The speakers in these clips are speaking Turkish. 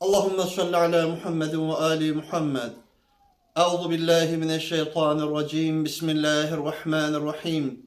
Allahümme salli ala Muhammedin ve ali Muhammed. Euzu billahi mineşşeytanirracim. Bismillahirrahmanirrahim.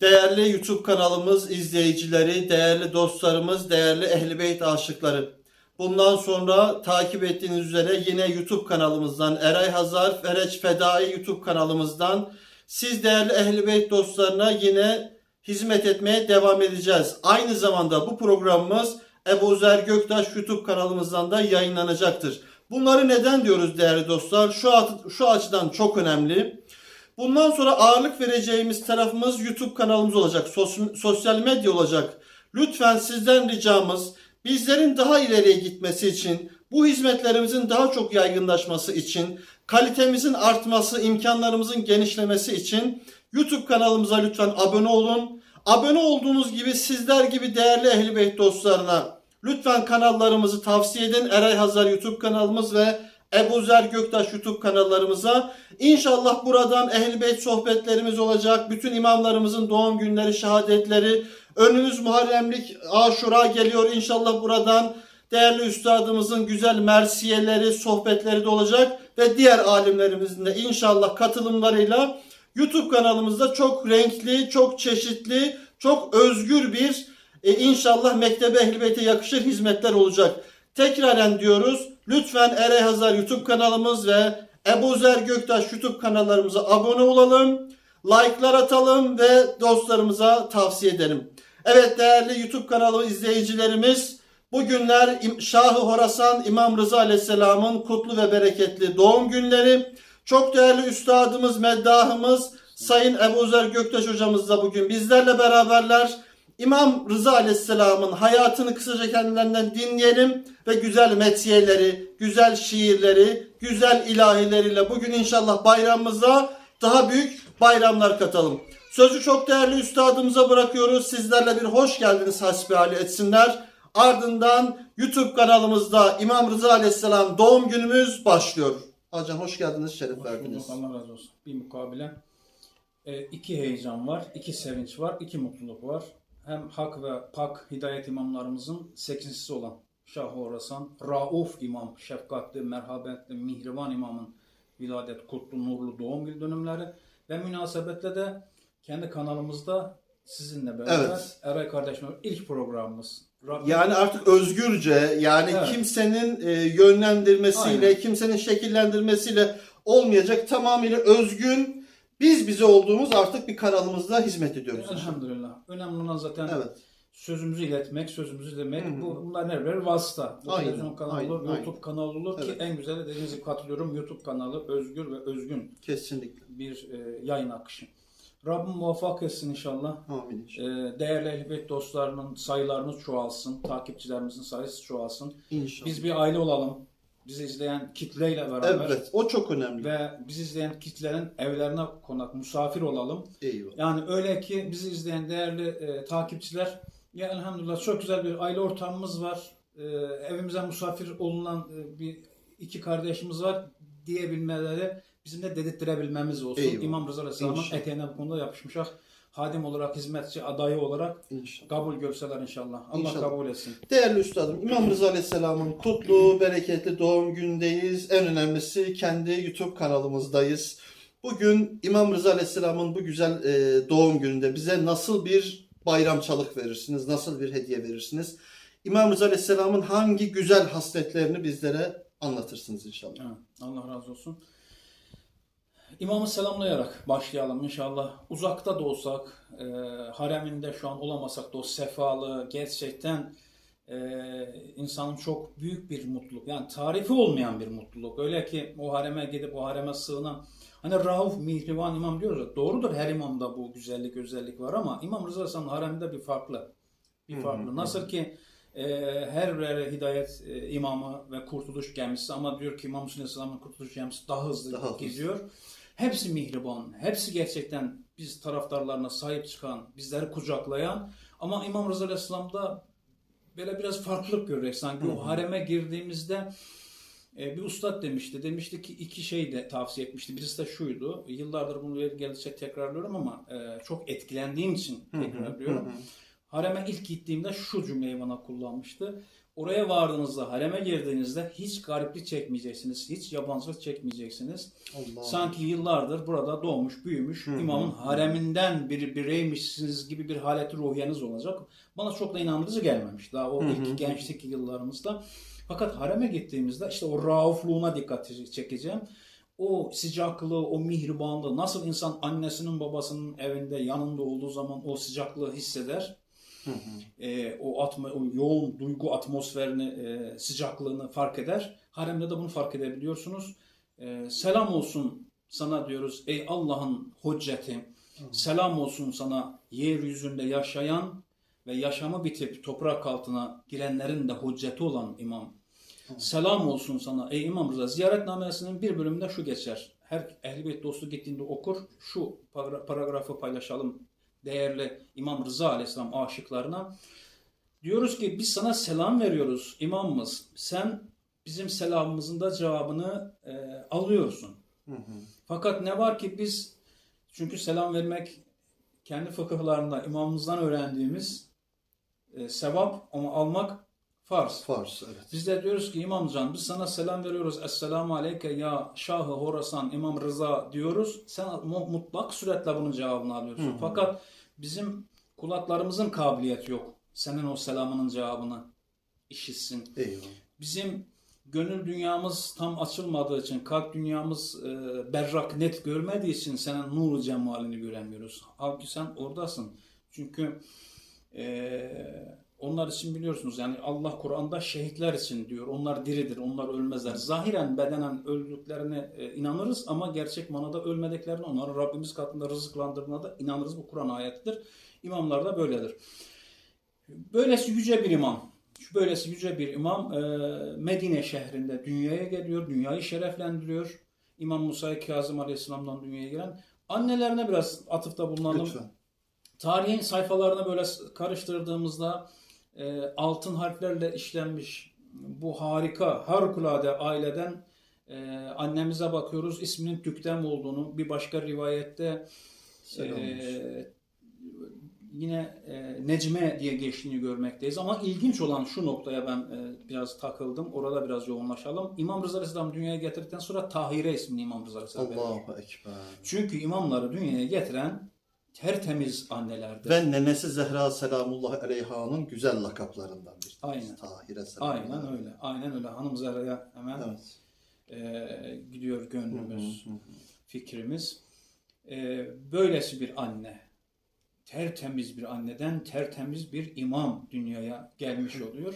Değerli YouTube kanalımız izleyicileri, değerli dostlarımız, değerli Ehl-i Beyt aşıkları. Bundan sonra takip ettiğiniz üzere yine YouTube kanalımızdan Eray Hazar Fereç Fedai YouTube kanalımızdan siz değerli Ehl-i Beyt dostlarına yine hizmet etmeye devam edeceğiz. Aynı zamanda bu programımız Ebu Zer Göktaş YouTube kanalımızdan da yayınlanacaktır. Bunları neden diyoruz değerli dostlar? Şu, şu açıdan çok önemli. Bundan sonra ağırlık vereceğimiz tarafımız YouTube kanalımız olacak. sos- sosyal medya olacak. Lütfen sizden ricamız bizlerin daha ileriye gitmesi için, bu hizmetlerimizin daha çok yaygınlaşması için, kalitemizin artması, imkanlarımızın genişlemesi için YouTube kanalımıza lütfen abone olun. Abone olduğunuz gibi sizler gibi değerli Ehl-i Beyt dostlarına lütfen kanallarımızı tavsiye edin. Eray Hazar YouTube kanalımız ve Ebu Zer Göktaş YouTube kanallarımıza. İnşallah buradan Ehl-i Beyt sohbetlerimiz olacak. Bütün imamlarımızın doğum günleri, şehadetleri. Önümüz Muharremlik, Aşura geliyor. İnşallah buradan değerli üstadımızın güzel mersiyeleri, sohbetleri de olacak. Ve diğer alimlerimizin de inşallah katılımlarıyla YouTube kanalımızda çok renkli, çok çeşitli, çok özgür bir e, inşallah Mektebe Ehl-i Beyt'e yakışır hizmetler olacak. Tekraren diyoruz. Lütfen Eray Hazar YouTube kanalımız ve Ebu Zer Göktaş YouTube kanallarımıza abone olalım. Like'lar atalım ve dostlarımıza tavsiye edelim. Evet değerli YouTube kanalı izleyicilerimiz bugünler Şah-ı Horasan İmam Rıza Aleyhisselam'ın kutlu ve bereketli doğum günleri. Çok değerli üstadımız, meddahımız Sayın Ebu Zer Göktaş hocamız da bugün bizlerle beraberler. İmam Rıza Aleyhisselam'ın hayatını kısaca kendilerinden dinleyelim ve güzel metiyeleri, güzel şiirleri, güzel ilahileriyle bugün inşallah bayramımıza daha büyük bayramlar katalım. Sözü çok değerli üstadımıza bırakıyoruz. Sizlerle bir hoş geldiniz hasbihali etsinler. Ardından YouTube kanalımızda İmam Rıza Aleyhisselam doğum günümüz başlıyor. Hocam hoş geldiniz, şeref Hoş verdiniz. Allah razı olsun. Bir mukabele. E, iki heyecan var, iki sevinç var, iki mutluluk var. Hem hak ve pak hidayet imamlarımızın sekincisi olan Şah-ı Orasan, Rauf imam, şefkatli, merhametli, mihriban imamın viladet kutlu, nurlu doğum günü dönümleri ve münasebetle de kendi kanalımızda sizinle beraber Evet. Eray kardeşim ilk programımız. Rabbim Yani artık özgürce yani Evet. kimsenin e, yönlendirmesiyle, Aynen. kimsenin şekillendirmesiyle olmayacak tamamıyla özgün biz bize olduğumuz artık bir kanalımızda hizmet ediyoruz. Elhamdülillah. Önemli olan zaten Evet. sözümüzü iletmek, sözümüzü demek. Hı hı. Bu bunlar ne birer vasıta. Bu Aynen, televizyon kanalı aynen, olur, YouTube aynen. kanalı olur ki Evet. en güzeli dediğiniz gibi katılıyorum. YouTube kanalı özgür ve özgün Kesinlikle. bir e, yayın akışı. Rabbim muvaffak etsin inşallah. Amin E, inşallah. değerli Ehl-i dostlarının sayılarınız çoğalsın. Takipçilerimizin sayısı çoğalsın. İnşallah. Biz bir aile olalım. Bizi izleyen kitleyle beraber Evet, o çok önemli. ve bizi izleyen kitlerin evlerine konak, misafir olalım. Eyvallah. Yani öyle ki bizi izleyen değerli e, takipçiler ya elhamdülillah çok güzel bir aile ortamımız var. E, evimize misafir olunan e, bir iki kardeşimiz var diyebilmeleri bizim de dedirttirebilmemiz olsun. Eyvallah. İmam Rıza Aleyhisselam'ın eteğine bu konuda yapışmışak. Hadim olarak, hizmetçi adayı olarak İnşallah. kabul görseler inşallah. Allah İnşallah. kabul etsin. Değerli üstadım, İmam Rıza Aleyhisselam'ın kutlu, bereketli doğum günündeyiz. En önemlisi kendi YouTube kanalımızdayız. Bugün İmam Rıza Aleyhisselam'ın bu güzel e, doğum gününde bize nasıl bir bayramçalık verirsiniz, nasıl bir hediye verirsiniz? İmam Rıza Aleyhisselam'ın hangi güzel hasletlerini bizlere anlatırsınız inşallah. Evet, Allah razı olsun. İmamı selamlayarak başlayalım inşallah. Uzakta da olsak, e, hareminde şu an olamasak da o sefalı, gerçekten e, insanın çok büyük bir mutluluk. Yani tarifi olmayan bir mutluluk. Öyle ki o hareme gidip o hareme sığınan, hani Rauf, Mihriban imam diyoruz ya, doğrudur her imamda bu güzellik, özellik var ama İmam Rıza Aleyhisselam'ın hareminde bir farklı. Bir farklı. Nasıl ki her bir hidayet e, imamı ve kurtuluş gemisi ama diyor ki İmam Hüseyin Aleyhisselam'ın kurtuluş gemisi daha hızlı Daha hızlı. gidiyor. Hepsi mihriban, hepsi gerçekten biz taraftarlarına sahip çıkan, bizleri kucaklayan ama İmam Rıza Aleyhisselam'da böyle biraz farklılık görerek sanki o hareme girdiğimizde e, bir ustad demişti. Demişti ki iki şey de tavsiye etmişti. Birisi de şuydu. Yıllardır bunu geldikçe tekrarlıyorum ama e, çok etkilendiğim için hı, tekrarlıyorum. hı hı. Hareme ilk gittiğimde şu cümleyi bana kullanmıştı. Oraya vardığınızda, hareme girdiğinizde hiç gariplik çekmeyeceksiniz, hiç yabancılık çekmeyeceksiniz. Allah. Sanki yıllardır burada doğmuş, büyümüş, Hı hı. imamın hareminden bir bireymişsiniz gibi bir haleti ruhiyeniz olacak. Bana çok da inandırıcı gelmemiş daha o Hı hı. ilk gençlik yıllarımızda. Fakat hareme gittiğimizde işte o raufluğuna dikkat çekeceğim. O sıcaklığı, o mihribanlığı, nasıl insan annesinin babasının evinde yanında olduğu zaman o sıcaklığı hisseder. Hı hı. e, o, atma, o yoğun duygu atmosferini, e, sıcaklığını fark eder. Haremde de bunu fark edebiliyorsunuz. E, selam olsun sana diyoruz ey Allah'ın hücceti. Selam olsun sana yeryüzünde yaşayan ve yaşamı bitip toprak altına girenlerin de hücceti olan imam. Selam olsun sana ey İmam Rıza. Ziyaretnamesinin bir bölümünde şu geçer. Her ehl dostu gittiğinde okur. Şu paragra- paragrafı paylaşalım değerli İmam Rıza Aleyhisselam aşıklarına. Diyoruz ki biz sana selam veriyoruz imamımız. Sen bizim selamımızın da cevabını e, alıyorsun. Hı hı. Fakat ne var ki biz çünkü selam vermek kendi fıkıhlarında imamımızdan öğrendiğimiz e, sevap ama almak farz. Fars evet. Biz de diyoruz ki İmamcan biz sana selam veriyoruz. Esselamu aleyke ya Şahı Horasan İmam Rıza diyoruz. Sen mu- mutlak suretle bunun cevabını alıyorsun. Hı hı. Fakat bizim kulaklarımızın kabiliyeti yok. Senin o selamının cevabını işitsin. Eyvallah. Bizim gönül dünyamız tam açılmadığı için, kalp dünyamız e, berrak, net görmediği için senin nuru cemalini göremiyoruz. Halbuki sen oradasın. Çünkü e, onlar için biliyorsunuz yani Allah Kur'an'da şehitler için diyor. Onlar diridir, onlar ölmezler. Zahiren bedenen öldüklerine e, inanırız ama gerçek manada ölmediklerine, onların Rabbimiz katında rızıklandırdığına da inanırız. Bu Kur'an ayetidir. İmamlar da böyledir. Böylesi yüce bir imam. Böylesi yüce bir imam e, Medine şehrinde dünyaya geliyor, dünyayı şereflendiriyor. İmam Musa Kazım Aleyhisselam'dan dünyaya gelen. Annelerine biraz atıfta bulunalım. Lütfen. Tarihin sayfalarına böyle karıştırdığımızda e, altın harflerle işlenmiş bu harika, harikulade aileden e, annemize bakıyoruz. İsminin Tüktem olduğunu, bir başka rivayette e, yine e, Necme diye geçtiğini görmekteyiz. Ama ilginç olan şu noktaya ben e, biraz takıldım. Orada biraz yoğunlaşalım. İmam Rıza Aleyhisselam dünyaya getirdikten sonra Tahire ismini İmam Rıza Aleyhisselam. Allahu Ekber. Çünkü imamları dünyaya getiren tertemiz annelerdir. Ve nenesi Zehra Selamullah Aleyha'nın güzel lakaplarından bir. Aynen. Tahire Selamullah. Aynen öyle. Aynen öyle. Hanım Zehra'ya hemen Evet. e, gidiyor Hı hı gönlümüz, hı hı. fikrimiz. E, böylesi bir anne, tertemiz bir anneden tertemiz bir imam dünyaya gelmiş oluyor.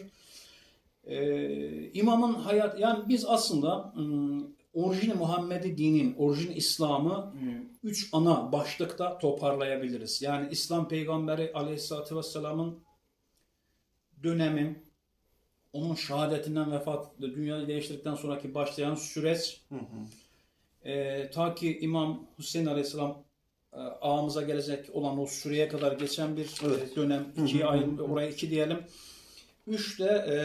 E, imamın hayat, yani biz aslında ım, orijini Muhammedi dinin, orijini İslam'ı üç ana başlıkta toparlayabiliriz. Yani İslam peygamberi aleyhissalatü vesselamın dönemi, onun şehadetinden vefat, dünyayı değiştirdikten sonraki başlayan süreç, Hı hı. e, ta ki İmam Hüseyin Aleyhisselam e, ağamıza gelecek olan o süreye kadar geçen bir Evet. dönem, Hı hı, iki hı ay, hı. oraya iki diyelim. Üç de e,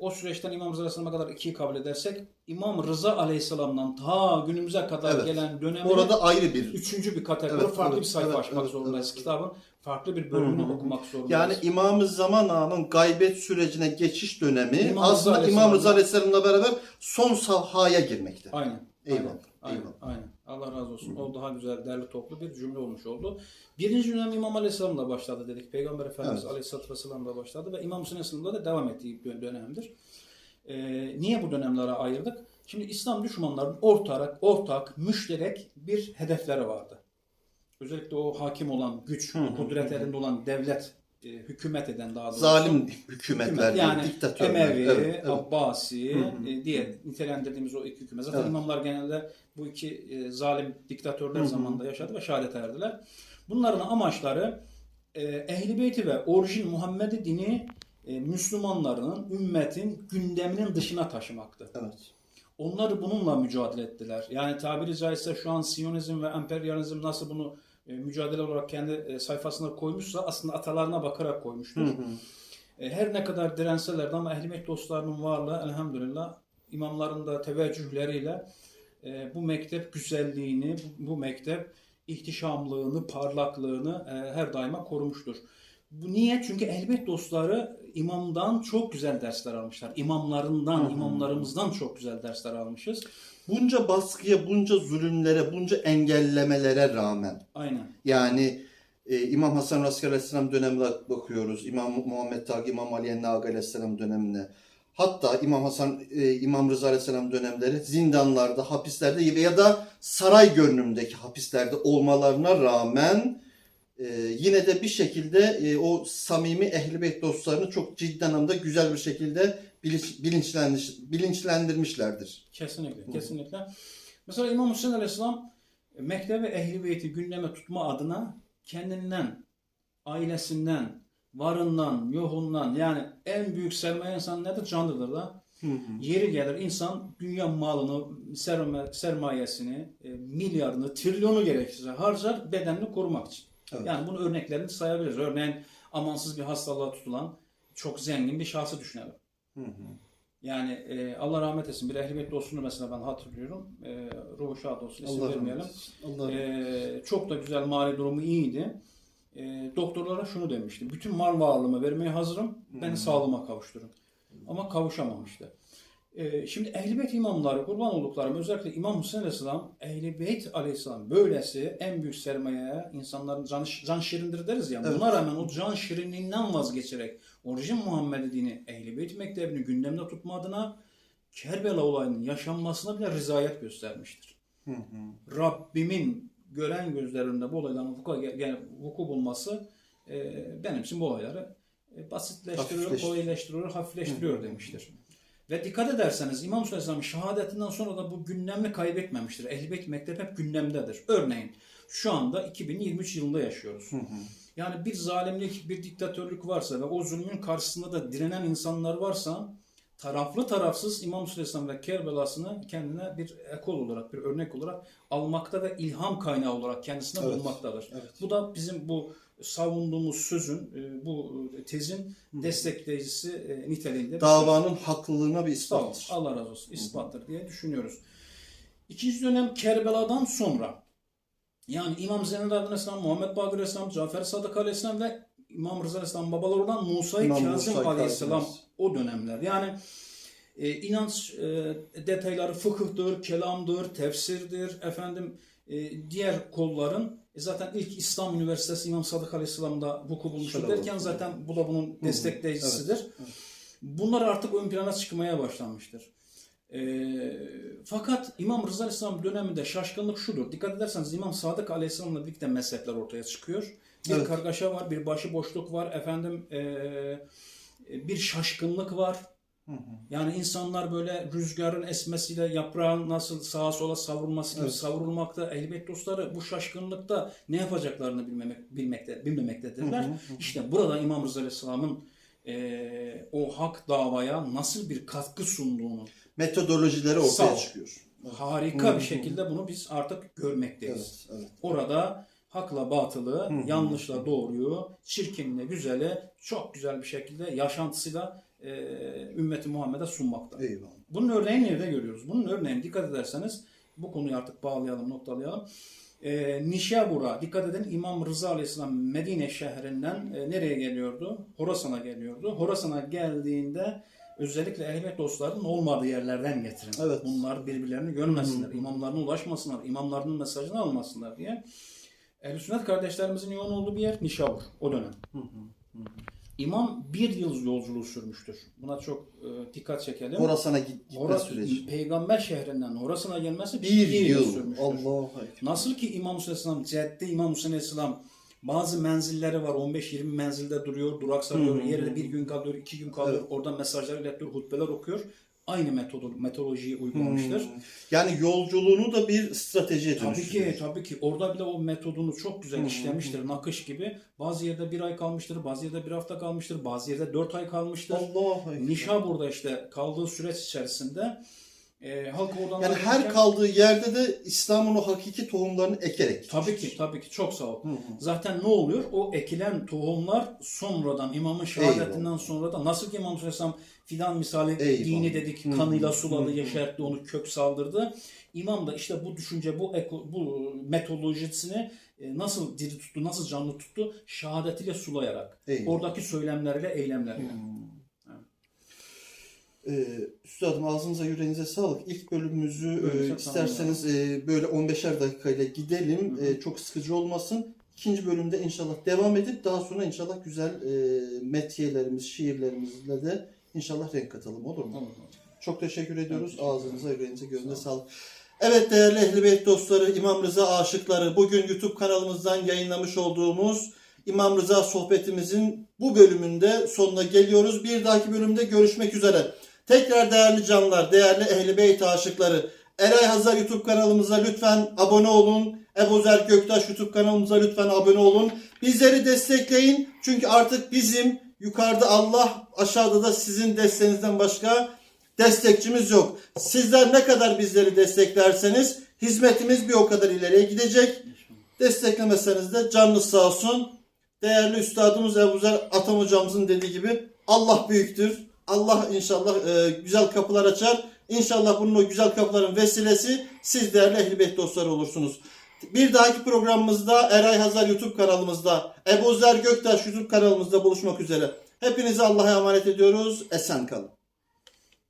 o süreçten İmam Rıza Aleyhisselam'a kadar ikiyi kabul edersek, İmam Rıza Aleyhisselam'dan ta günümüze kadar Evet. gelen dönemi Orada ayrı bir üçüncü bir kategori, Evet, farklı evet, bir sayfa evet, açmak evet, zorundayız. evet. Kitabın farklı bir bölümünü Hı okumak zorundayız. Yani İmam-ı Zaman Ağa'nın gaybet sürecine geçiş dönemi İmam Rıza aslında Aleyhisselam- İmam Rıza Aleyhisselam'la beraber son sahaya girmekte. Aynen. Eyvallah. Aynen. eyvallah. aynen. Allah razı olsun. O daha güzel, derli toplu bir cümle olmuş oldu. Birinci dönem İmam Aleyhisselam'la başladı dedik. Peygamber Efendimiz Evet. Aleyhisselatü Vesselam'la başladı ve İmam Aleyhisselam'la da devam ettiği bir dönemdir. Ee, niye bu dönemlere ayırdık? Şimdi İslam düşmanlarının ortak, ortak, müşterek bir hedefleri vardı. Özellikle o hakim olan güç, kudret elinde olan devlet, e, hükümet eden daha doğrusu. Zalim hükümetler, yani diktatörler. Emevi, Evet, evet. Abbasi Hı hı. e, diye nitelendirdiğimiz o iki hükümet. Zaten Evet. imamlar genelde bu iki e, zalim diktatörler Hı hı. zamanında yaşadı ve şehadet erdiler. Bunların amaçları e, Ehl-i Beyti ve orijin Muhammedi dini e, Müslümanların, ümmetin gündeminin dışına taşımaktı. Evet. Onları bununla mücadele ettiler. Yani tabiri caizse şu an Siyonizm ve emperyalizm nasıl bunu mücadele olarak kendi e, sayfasına koymuşsa aslında atalarına bakarak koymuştur. Hı hı. E, Her ne kadar direnselerdi ama Ehl-i Beyt dostlarının varlığı elhamdülillah imamların da teveccühleriyle e, bu mektep güzelliğini, bu, mektep ihtişamlığını, parlaklığını e, her daima korumuştur. Bu niye? Çünkü elbet dostları imamdan çok güzel dersler almışlar. İmamlarından, Hı hı. imamlarımızdan çok güzel dersler almışız. Bunca baskıya, bunca zulümlere, bunca engellemelere rağmen Aynen. yani e, İmam Hasan Raskar Aleyhisselam dönemine bakıyoruz. İmam Muhammed Tağ, İmam Ali Ennaga Aleyhisselam dönemine. Hatta İmam Hasan, e, İmam Rıza Aleyhisselam dönemleri zindanlarda, hapislerde ya da saray görünümdeki hapislerde olmalarına rağmen e, yine de bir şekilde e, o samimi Ehl-i Beyt dostlarını çok ciddi anlamda güzel bir şekilde bilinç, bilinçlendir, bilinçlendirmişlerdir. Kesinlikle, kesinlikle. Mesela İmam Hüseyin Aleyhisselam e, mektebi ehli beyti gündeme tutma adına kendinden, ailesinden, varından, yoğundan yani en büyük sermaye insan nedir? Canlıdır da. Yeri gelir insan dünya malını, serma- sermayesini, e, milyarını, trilyonu gerekirse harcar bedenini korumak için. Evet. Yani bunun örneklerini sayabiliriz. Örneğin amansız bir hastalığa tutulan çok zengin bir şahsı düşünelim. Hı hı. Yani e, Allah rahmet etsin bir ehl-i beyt dostunu mesela ben hatırlıyorum. E, ruhu şad olsun isim Allah vermeyelim. Allah E, çok da güzel mali durumu iyiydi. E, doktorlara şunu demişti. Bütün mal varlığımı vermeye hazırım. Beni Hmm. sağlığıma kavuşturun. Ama kavuşamamıştı. E, şimdi Ehl-i Beyt imamları, kurban olduklarım özellikle İmam Hüseyin Aleyhisselam, Ehl-i Beyt Aleyhisselam böylesi en büyük sermayeye insanların can, can şirindir deriz ya. Evet. Buna rağmen o can şirinliğinden vazgeçerek orijin Muhammed dini Ehl-i Beyt mektebini gündemde tutma adına Kerbela olayının yaşanmasına bile rızayet göstermiştir. Hı hı. Rabbimin gören gözlerinde bu olayların vuku, yani vuku bulması e, benim için bu olayları e, basitleştiriyor, kolaylaştırıyor, hafifleştiriyor demiştir. Ve dikkat ederseniz İmam Aleyhisselam'ın şehadetinden sonra da bu gündemini kaybetmemiştir. Ehl-i Beyt Mektebi hep gündemdedir. Örneğin şu anda 2023 yılında yaşıyoruz. Hı hı. Yani bir zalimlik, bir diktatörlük varsa ve o zulmün karşısında da direnen insanlar varsa taraflı tarafsız İmam Aleyhisselam ve Kerbela'sını kendine bir ekol olarak, bir örnek olarak almakta ve ilham kaynağı olarak kendisine Evet. bulmaktadır. Evet. Bu da bizim bu savunduğumuz sözün, e, bu tezin destekleyicisi e, niteliğinde. Davanın haklılığına bir ispattır. Allah razı olsun. İspattır diye düşünüyoruz. İkinci dönem Kerbela'dan sonra yani İmam Zeynel Aleyhisselam, Muhammed Bakır Aleyhisselam, Cafer Sadık Aleyhisselam ve İmam Rıza Aleyhisselam babaları olan Musa-i Kazım Musa-i Aleyhisselam o dönemler. Yani e, inanç e, detayları fıkıhtır, kelamdır, tefsirdir, efendim e, diğer kolların e, zaten ilk İslam Üniversitesi İmam Sadık Aleyhisselam'da vuku bulmuştur derken zaten bu da bunun destekleyicisidir. Evet. Bunlar artık ön plana çıkmaya başlanmıştır. Ee, fakat İmam Rıza Aleyhisselam döneminde şaşkınlık şudur. Dikkat ederseniz İmam Sadık Aleyhisselam'la birlikte mezhepler ortaya çıkıyor. Bir Evet. kargaşa var, bir başıboşluk var, efendim ee, bir şaşkınlık var. Hı hı. Yani insanlar böyle rüzgarın esmesiyle yaprağın nasıl sağa sola savrulması gibi Evet. savrulmakta. Elbet dostları bu şaşkınlıkta ne yapacaklarını bilmemek, bilmekte, bilmemektedirler. Hı hı hı. İşte burada İmam Rıza Aleyhisselam'ın eee, o hak davaya nasıl bir katkı sunduğunu Metodolojileri Sağ ol. ortaya çıkıyor. harika Hı hı. bir şekilde bunu biz artık görmekteyiz. Evet, evet. Orada hakla batılı, yanlışla doğruyu, çirkinle güzeli çok güzel bir şekilde yaşantısıyla eee ümmeti Muhammed'e sunmakta. Eyvallah. Bunun örneğini nerede görüyoruz? Bunun örneğini dikkat ederseniz bu konuyu artık bağlayalım, noktalayalım. E, Nişabur'a dikkat edin İmam Rıza Aleyhisselam Medine şehrinden e, nereye geliyordu? Horasan'a geliyordu. Horasan'a geldiğinde özellikle ehlet dostlarının olmadığı yerlerden getirin. Evet. Bunlar birbirlerini görmesinler, imamlarına ulaşmasınlar, imamlarının mesajını almasınlar diye. Ehl-i Sünnet kardeşlerimizin yoğun olduğu bir yer Nişabur o dönem. Hı hı. İmam bir yıl yolculuğu sürmüştür. Buna çok e, dikkat çekelim. Horasan'a git, gitme Horas, süreci. peygamber şehrinden Horasan'a gelmesi Bir yıl. sürmüştür. Allah Nasıl ki İmam Hüseyin Aleyhisselam, Ceddi İmam Hüseyin Aleyhisselam bazı menzilleri var. 15-20 menzilde duruyor, duraksarıyor. Hı hı. Yerde bir gün kalıyor, iki gün kalıyor. Evet. Oradan mesajlar iletiyor, hutbeler okuyor. Aynı metodu, metodolojiyi uygulamıştır. Hmm. Yani yolculuğunu da bir stratejiye Tabii dönüştürüyor. ki, tabii ki. Orada bile o metodunu çok güzel hı. işlemiştir. Nakış gibi. Bazı yerde bir ay kalmıştır, bazı yerde bir hafta kalmıştır, bazı yerde dört ay kalmıştır. Allah Nişabur'da işte kaldığı süreç içerisinde E, halk oradan Yani her ayrılırken- kaldığı yerde de İslam'ın o hakiki tohumlarını ekerek. Tabii ki, tabii ki. Çok sağ ol. Hı hı. Zaten ne oluyor? O ekilen tohumlar sonradan imamın şehadetinden sonra da nasıl ki İmam Aleyhisselam fidan misali Eyvallah. dini dedik kanıyla suladı, yeşertti, onu kök saldırdı. İmam da işte bu düşünce, bu eko, bu metodolojisini e, nasıl diri tuttu, nasıl canlı tuttu? Şehadetiyle sulayarak. Eyvallah. Oradaki söylemleriyle, eylemleriyle. Ee, Üstadım ağzınıza yüreğinize sağlık. İlk bölümümüzü e, isterseniz e, böyle 15'er dakikayla gidelim. Hı hı. E, çok sıkıcı olmasın. İkinci bölümde inşallah devam edip daha sonra inşallah güzel e, metiyelerimiz, şiirlerimizle de inşallah renk katalım olur mu? Olur. Çok teşekkür ediyoruz. teşekkür. Ağzınıza, yüreğinize, Sağ sağlık. Evet değerli Ehl-i Beyt dostları, İmam Rıza aşıkları. Bugün YouTube kanalımızdan yayınlamış olduğumuz İmam Rıza sohbetimizin bu bölümünde sonuna geliyoruz. Bir dahaki bölümde görüşmek üzere. Tekrar değerli canlar, değerli Ehl-i Beyt aşıkları. Eray Hazar YouTube kanalımıza lütfen abone olun. Ebu Zer Göktaş YouTube kanalımıza lütfen abone olun. Bizleri destekleyin. Çünkü artık bizim yukarıda Allah, aşağıda da sizin desteğinizden başka destekçimiz yok. Sizler ne kadar bizleri desteklerseniz hizmetimiz bir o kadar ileriye gidecek. Desteklemeseniz de canınız sağ olsun. Değerli üstadımız Ebu Zer Atam hocamızın dediği gibi Allah büyüktür. Allah inşallah e, güzel kapılar açar. İnşallah bunun o güzel kapıların vesilesi siz değerli Beyt dostları olursunuz. Bir dahaki programımızda Eray Hazar YouTube kanalımızda, Ebu Zer Göktaş YouTube kanalımızda buluşmak üzere. Hepinizi Allah'a emanet ediyoruz. Esen kalın.